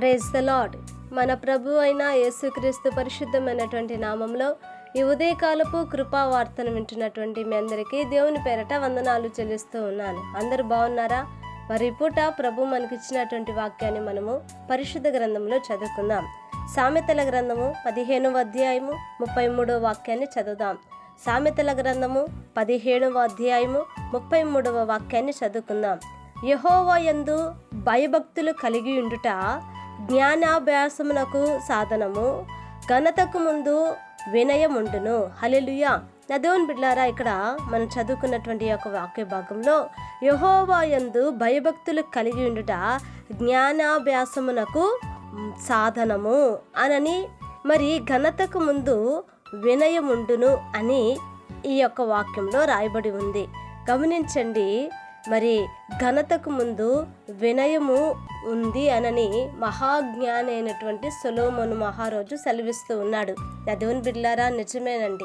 Praise the lord మన ప్రభు అయిన యేసుక్రీస్తు పరిశుద్ధమైనటువంటి నామంలో ఈ ఉదయకాలపు కృపా వార్తను వింటున్నటువంటి మీ అందరికీ దేవుని పేరట వందనాలు చెల్లిస్తూ ఉన్నాను. అందరు బాగున్నారా? మరి ఈ పూట ప్రభు మనకిచ్చినటువంటి వాక్యాన్ని మనము పరిశుద్ధ గ్రంథంలో చదువుకుందాం. సామెతల గ్రంథము పదిహేనవ అధ్యాయము ముప్పై మూడవ వాక్యాన్ని చదువుదాం. సామెతల గ్రంథము పదిహేడవ అధ్యాయము ముప్పై మూడవ వాక్యాన్ని చదువుకుందాం. యహోవా యందు భయభక్తులు కలిగి ఉండుట జ్ఞానాభ్యాసమునకు సాధనము. ఘనతకు ముందు వినయం ఉండును హలెలుయా నా బిడ్లారా ఇక్కడ మనం చదువుకున్నటువంటి యొక్క వాక్య భాగంలో యహోవాయందు భయభక్తులు కలిగి ఉండుట జ్ఞానాభ్యాసమునకు సాధనము అనని మరి ఘనతకు ముందు వినయముండును అని ఈ యొక్క వాక్యంలో రాయబడి ఉంది. గమనించండి. మరి ఘనతకు ముందు వినయము ఉంది అనని మహాజ్ఞాని అయినటువంటి సొలోమోను మహారాజు సెలవిస్తూ ఉన్నాడు. నా దేవుని బిడ్లారా నిజమేనండి.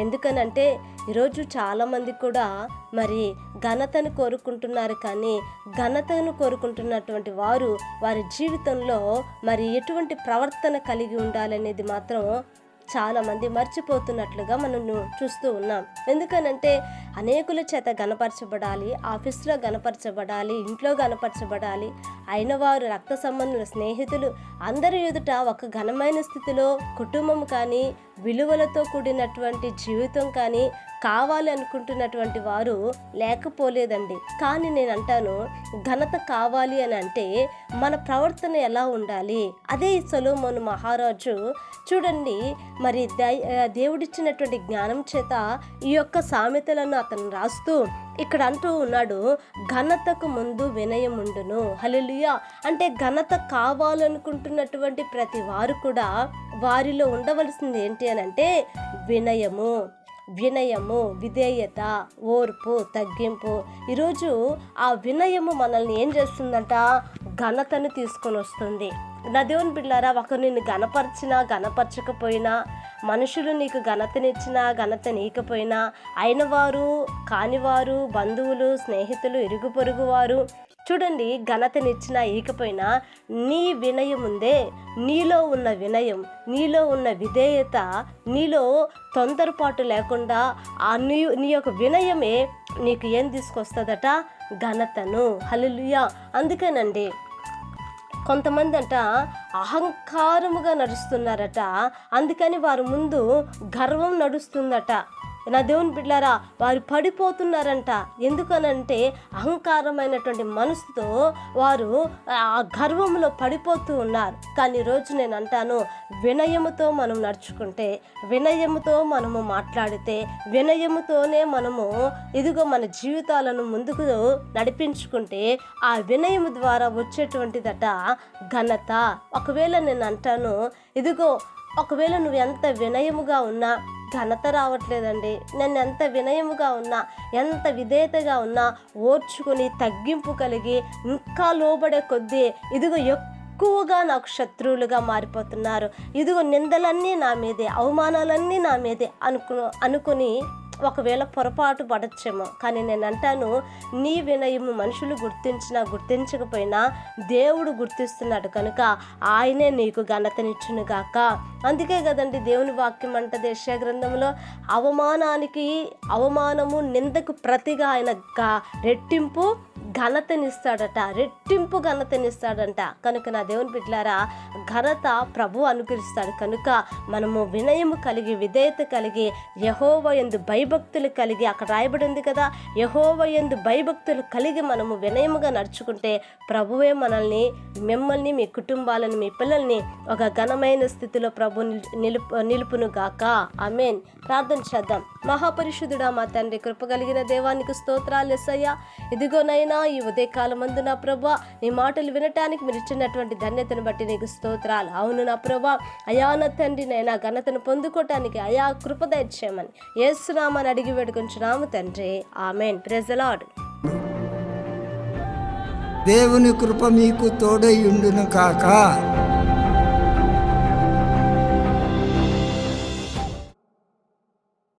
ఎందుకనంటే ఈరోజు చాలామంది కూడా మరి ఘనతను కోరుకుంటున్నారు కానీ ఘనతను కోరుకుంటున్నటువంటి వారు వారి జీవితంలో మరి ఎటువంటి ప్రవర్తన కలిగి ఉండాలనేది మాత్రం చాలామంది మర్చిపోతున్నట్లుగా మనం చూస్తూ ఉన్నాం. ఎందుకనంటే అనేకుల చేత గనపరచబడాలి ఆఫీస్లో గనపరచబడాలి ఇంట్లో గనపరచబడాలి అయిన వారు రక్త సంబంధుల స్నేహితులు అందరి ఎదుట ఒక ఘనమైన స్థితిలో కుటుంబం కానీ విలువలతో కూడినటువంటి జీవితం కానీ కావాలి అనుకుంటున్నటువంటి వారు లేకపోలేదండి. కానీ నేను అంటాను ఘనత కావాలి అని అంటే మన ప్రవర్తన ఎలా ఉండాలి? అదే సొలోమోను మహారాజు చూడండి మరి దేవుడిచ్చినటువంటి జ్ఞానం చేత ఈ యొక్క సామెతలను అతను రాస్తూ ఇక్కడ అంటూ ఉన్నాడు ఘనతకు ముందు వినయం ఉండును. హలెలుయా అంటే ఘనత కావాలనుకుంటున్నటువంటి ప్రతి వారు కూడా వారిలో ఉండవలసింది ఏంటి అని అంటే వినయము వినయము విధేయత ఓర్పు తగ్గింపు. ఈరోజు ఆ వినయము మనల్ని ఏం చేస్తుందంట? ఘనతను తీసుకొని వస్తుంది. నా దేవుని బిడ్డారా ఒకరు నిన్ను గనపరిచినా గనపరచకపోయినా మనుషులు నీకు ఘనతనిచ్చినా ఘనత నీకపోయినా అయినవారు కానివారు బంధువులు స్నేహితులు ఇరుగు పొరుగు వారు చూడండి ఘనతనిచ్చినా ఈకపోయినా నీ వినయం ఉందే నీలో ఉన్న వినయం నీలో ఉన్న విధేయత నీలో తొందరపాటు లేకుండా ఆ నీ నీ యొక్క వినయమే నీకు ఏం తీసుకొస్తుందట? ఘనతను. హలులుయా అందుకేనండి కొంతమంది అంట అహంకారముగా నడుస్తున్నారట. అందుకని వారి ముందు గర్వం నడుస్తుందట. నా దేవుని బిడ్డారా వారు పడిపోతున్నారంట. ఎందుకనంటే అహంకారమైనటువంటి మనసుతో వారు ఆ గర్వంలో పడిపోతూ ఉన్నారు. కానీ ఈరోజు నేను అంటాను వినయముతో మనం నడుచుకుంటే వినయముతో మనము మాట్లాడితే వినయముతోనే మనము ఇదిగో మన జీవితాలను ముందుకు నడిపించుకుంటే ఆ వినయము ద్వారా వచ్చేటువంటిదట ఘనత. ఒకవేళ నేను అంటాను ఇదిగో ఒకవేళ నువ్వు ఎంత వినయముగా ఉన్నా ఘనత రావట్లేదండి. నేను ఎంత వినయముగా ఉన్నా ఎంత విధేయతగా ఉన్నా ఓర్చుకుని తగ్గింపు కలిగి ఇంకా లోబడే కొద్దీ ఇదిగో ఎక్కువగా నాకు శత్రువులుగా మారిపోతున్నారు. ఇదిగో నిందలన్నీ నా మీదే అవమానాలన్నీ నా మీదే అనుకు అనుకుని ఒకవేళ పొరపాటు పడచ్చేమో. కానీ నేను అంటాను నీ వినయము మనుషులు గుర్తించినా గుర్తించకపోయినా దేవుడు గుర్తిస్తున్నాడు కనుక ఆయనే నీకు ఘనతనిచ్చును గాక. అందుకే కదండి దేవుని వాక్యం అంట దేశ గ్రంథంలో అవమానానికి అవమానము నిందకు ప్రతిగా ఆయన రెట్టింపు ఘనతనిస్తాడట రెట్టింపు ఘనతనిస్తాడంట. కనుక నా దేవుని బిడ్లారా ఘనత ప్రభు అనుకరిస్తాడు కనుక మనము వినయము కలిగి విధేయత కలిగి యహోవ ఎందు భయ భయభక్తులు కలిగి అక్కడ రాయబడి ఉంది కదా. యహోవ ఎందు భయభక్తులు కలిగి మనము వినయముగా నడుచుకుంటే ప్రభువే మనల్ని మిమ్మల్ని మీ కుటుంబాలను మీ పిల్లల్ని ఒక ఘనమైన స్థితిలో ప్రభు నిలుపు నిలుపును గాక. ఆమెన్. ప్రార్థన చేద్దాం. మహాపరిషుధుడా మా తండ్రి కృప కలిగిన దేవానికి స్తోత్రాలు ఎస్సయ్యా ఇదిగోనైనా ఈ ఉదయకాలం మందు నా ప్రభా నీ మాటలు వినటానికి మీరు ఇచ్చినటువంటి ధన్యతను బట్టి నీకు స్తోత్రాలు. అవును నా ప్రభా అయా నా తండ్రి నైనా ఘనతను పొందుకోవటానికి అయా కృప దయచేయమని. ఏసునామని అడిగి వేడుకుంటున్నాము తండ్రి. ఆమెన్. ప్రెజలాడ్ దేవుని కృప మీకు తోడై ఉండును కాక.